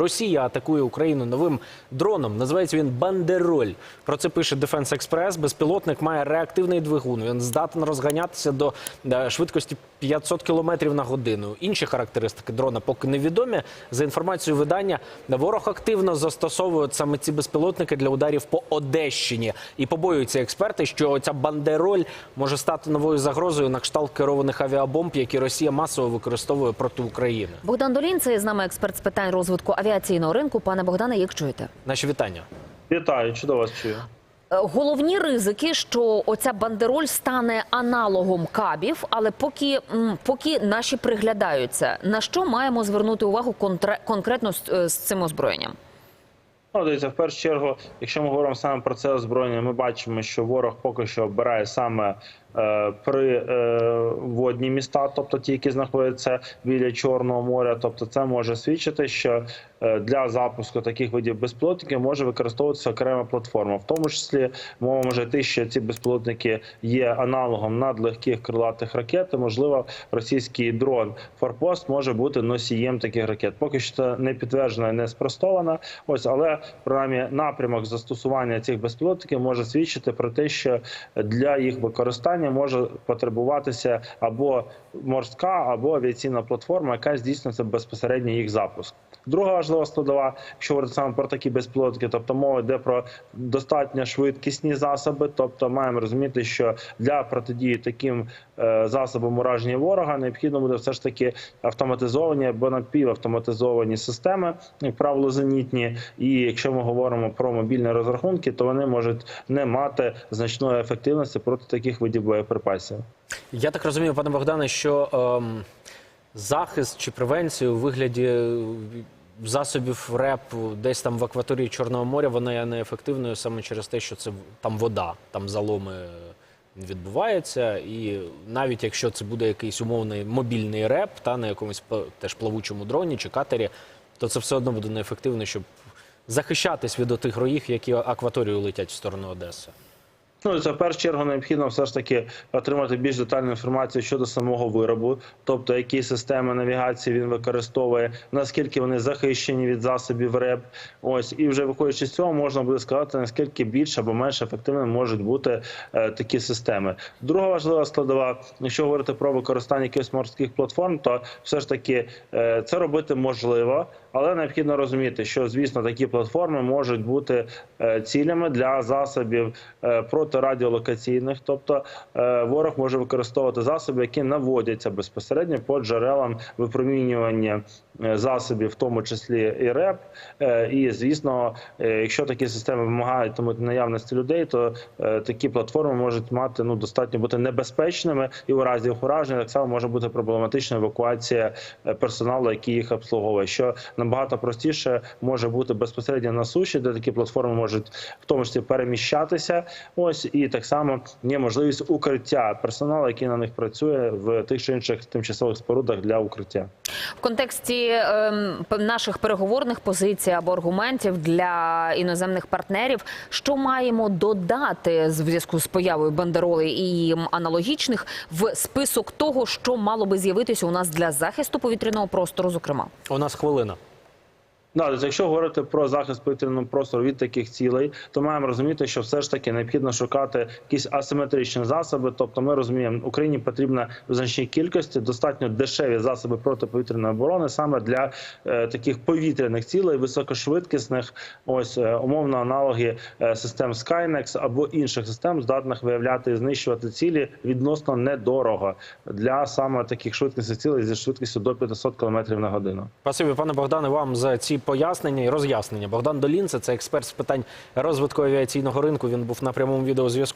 Росія атакує Україну новим дроном. Називається він Бандероль. Про це пише Defense Express. Безпілотник має реактивний двигун. Він здатен розганятися до е, швидкості 500 км на годину. Інші характеристики дрона поки невідомі. За інформацією видання, ворог активно застосовує саме ці безпілотники для ударів по Одещині. І побоюються експерти, що ця бандероль може стати новою загрозою на кшталт керованих авіабомб, які Росія масово використовує проти України. Богдан Долін, це з нами експерт з питань розвитку авіаційного ринку. Пане Богдане, як чуєте? Наші вітання. Вітаю, чудово вас чую. Е, Головні ризики, що оця бандероль стане аналогом кабів, але поки, поки наші приглядаються, на що маємо звернути увагу конкретно з, е, з цим озброєнням? Ну, дивіться, в першу чергу, якщо ми говоримо саме про це озброєння, ми бачимо, що ворог поки що обирає саме при е, водні міста, тобто ті, які знаходяться біля Чорного моря. Тобто, це може свідчити, що е, для запуску таких видів безпілотників може використовуватися окрема платформа. В тому числі мова може йти, що ці безпілотники є аналогом надлегких крилатих ракет. і, Можливо, російський дрон Форпост може бути носієм таких ракет. Поки що це не підтверджено і не спростовано. Ось, але принаймні напрямок застосування цих безпілотників може свідчити про те, що для їх використання може потребуватися або морська, або авіаційна платформа, яка здійснюється безпосередньо їх запуск. Друга важлива складова, якщо говорити саме про такі безпілотники, тобто мова йде про достатньо швидкісні засоби. Тобто маємо розуміти, що для протидії таким е, засобам ураження ворога необхідно буде все ж таки автоматизовані або напівавтоматизовані системи, як правило, зенітні. І якщо ми говоримо про мобільні розрахунки, то вони можуть не мати значної ефективності проти таких видів боєприпасів. Я так розумію, пане Богдане, що ем, захист чи превенцію у вигляді засобів РЕП десь там в акваторії Чорного моря вона є неефективною саме через те, що це там вода, там заломи відбуваються. І навіть якщо це буде якийсь умовний мобільний РЕП та на якомусь теж плавучому дроні чи катері, то це все одно буде неефективно, щоб захищатись від отих роїв, які акваторію летять в сторону Одеси. Ну, це в першу чергу необхідно все ж таки отримати більш детальну інформацію щодо самого виробу, тобто які системи навігації він використовує, наскільки вони захищені від засобів РЕП. Ось і вже виходячи з цього, можна буде сказати, наскільки більш або менш ефективними можуть бути е, такі системи. Друга важлива складова, якщо говорити про використання якихось морських платформ, то все ж таки е, це робити можливо, але необхідно розуміти, що звісно такі платформи можуть бути е, цілями для засобів е, протирадіолокаційних, тобто е, ворог може використовувати засоби, які наводяться безпосередньо по джерелам випромінювання е, засобів, в тому числі і РЕП. Е, І звісно, якщо такі системи вимагають наявності людей, то такі платформи можуть мати ну достатньо бути небезпечними, і у разі ураження так само може бути проблематична евакуація персоналу, який їх обслуговує. Що набагато простіше може бути безпосередньо на суші, де такі платформи можуть в тому числі переміщатися. Ось і так само є можливість укриття персоналу, який на них працює в тих чи інших тимчасових спорудах для укриття. В контексті п- наших переговорних позицій або аргументів для іноземних партнерів, що маємо додати з зв'язку з появою бандероли і м, аналогічних в список того, що мало би з'явитися у нас для захисту повітряного простору, зокрема. У нас хвилина. Да, тобто, якщо говорити про захист повітряного простору від таких цілей, то маємо розуміти, що все ж таки необхідно шукати якісь асиметричні засоби. Тобто, ми розуміємо, Україні потрібна в значній кількості достатньо дешеві засоби протиповітряної оборони саме для е, таких повітряних цілей, високошвидкісних, ось е, умовно аналоги е, систем Skynex або інших систем, здатних виявляти і знищувати цілі відносно недорого для саме таких швидкісних цілей зі швидкістю до 500 км на годину. Спасибі, пане Богдане, вам за ці пояснення і роз'яснення. Богдан Долінце це експерт з питань розвитку авіаційного ринку. Він був на прямому відеозв'язку.